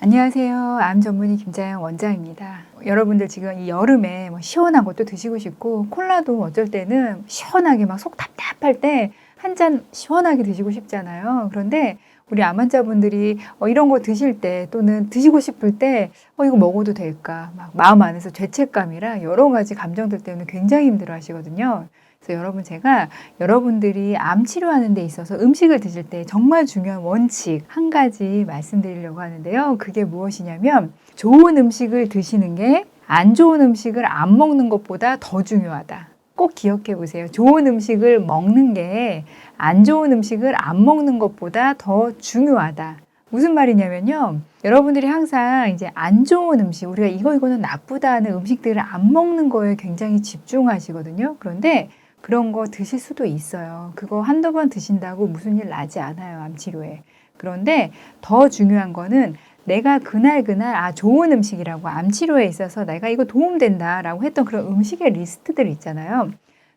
안녕하세요. 암 전문의 김자영 원장입니다. 여러분들 지금 이 여름에 뭐 시원한 것도 드시고 싶고 콜라도 어쩔 때는 시원하게 막 속 답답할 때 한 잔 시원하게 드시고 싶잖아요. 그런데 우리 암 환자분들이 어, 이런 거 드실 때 또는 드시고 싶을 때 어, 이거 먹어도 될까? 막 마음 안에서 죄책감이랑 여러 가지 감정들 때문에 굉장히 힘들어 하시거든요. 그래서 여러분 제가 여러분들이 암 치료하는 데 있어서 음식을 드실 때 정말 중요한 원칙 한 가지 말씀드리려고 하는데요. 그게 무엇이냐면 좋은 음식을 드시는 게 안 좋은 음식을 안 먹는 것보다 더 중요하다. 꼭 기억해 보세요. 좋은 음식을 먹는 게 안 좋은 음식을 안 먹는 것보다 더 중요하다. 무슨 말이냐면요. 여러분들이 항상 이제 안 좋은 음식, 우리가 이거 이거는 나쁘다는 음식들을 안 먹는 거에 굉장히 집중하시거든요. 그런데 그런 거 드실 수도 있어요. 그거 한두 번 드신다고 무슨 일 나지 않아요. 암 치료에. 그런데 더 중요한 거는 내가 그날 그날 아 좋은 음식이라고 암 치료에 있어서 내가 이거 도움된다라고 했던 그런 음식의 리스트들 있잖아요.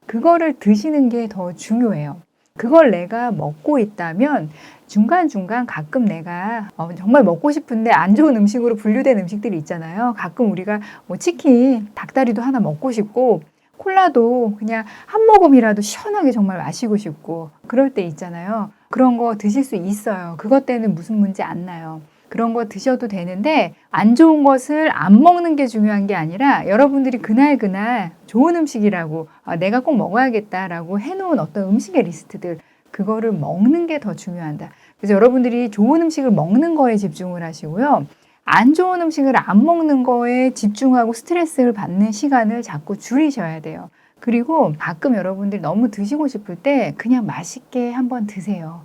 그거를 드시는 게 더 중요해요. 그걸 내가 먹고 있다면 중간중간 가끔 내가 어, 정말 먹고 싶은데 안 좋은 음식으로 분류된 음식들이 있잖아요. 가끔 우리가 뭐 치킨, 닭다리도 하나 먹고 싶고 콜라도 그냥 한 모금이라도 시원하게 정말 마시고 싶고 그럴 때 있잖아요. 그런 거 드실 수 있어요. 그것 때는 무슨 문제 안 나요. 그런 거 드셔도 되는데 안 좋은 것을 안 먹는 게 중요한 게 아니라 여러분들이 그날 그날 좋은 음식이라고 아, 내가 꼭 먹어야겠다라고 해놓은 어떤 음식의 리스트들 그거를 먹는 게 더 중요하다. 그래서 여러분들이 좋은 음식을 먹는 거에 집중을 하시고요. 안 좋은 음식을 안 먹는 거에 집중하고 스트레스를 받는 시간을 자꾸 줄이셔야 돼요. 그리고 가끔 여러분들이 너무 드시고 싶을 때 그냥 맛있게 한번 드세요.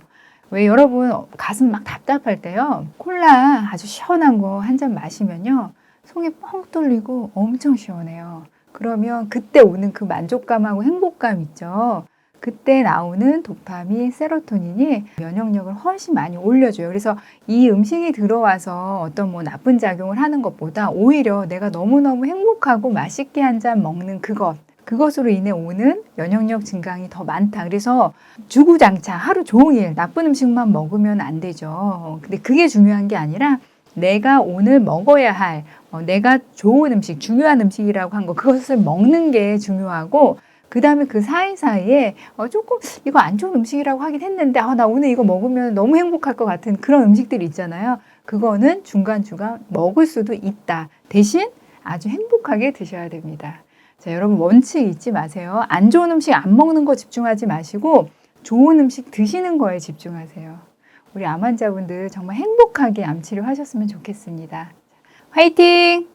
왜 여러분 가슴 막 답답할 때요. 콜라 아주 시원한 거 한 잔 마시면요. 속이 뻥 뚫리고 엄청 시원해요. 그러면 그때 오는 그 만족감하고 행복감 있죠. 그때 나오는 도파민, 세로토닌이 면역력을 훨씬 많이 올려줘요. 그래서 이 음식이 들어와서 어떤 뭐 나쁜 작용을 하는 것보다 오히려 내가 너무너무 행복하고 맛있게 한 잔 먹는 그것, 그것으로 인해 오는 면역력 증강이 더 많다. 그래서 주구장창 하루 종일 나쁜 음식만 먹으면 안 되죠. 근데 그게 중요한 게 아니라 내가 오늘 먹어야 할, 어, 내가 좋은 음식, 중요한 음식이라고 한 거, 그것을 먹는 게 중요하고, 그 다음에 그 사이사이에 어, 조금 이거 안 좋은 음식이라고 하긴 했는데, 아, 나 오늘 이거 먹으면 너무 행복할 것 같은 그런 음식들이 있잖아요. 그거는 중간중간 먹을 수도 있다. 대신 아주 행복하게 드셔야 됩니다. 자, 여러분 원칙 잊지 마세요. 안 좋은 음식 안 먹는 거 집중하지 마시고 좋은 음식 드시는 거에 집중하세요. 우리 암 환자분들 정말 행복하게 암 치료하셨으면 좋겠습니다. 화이팅!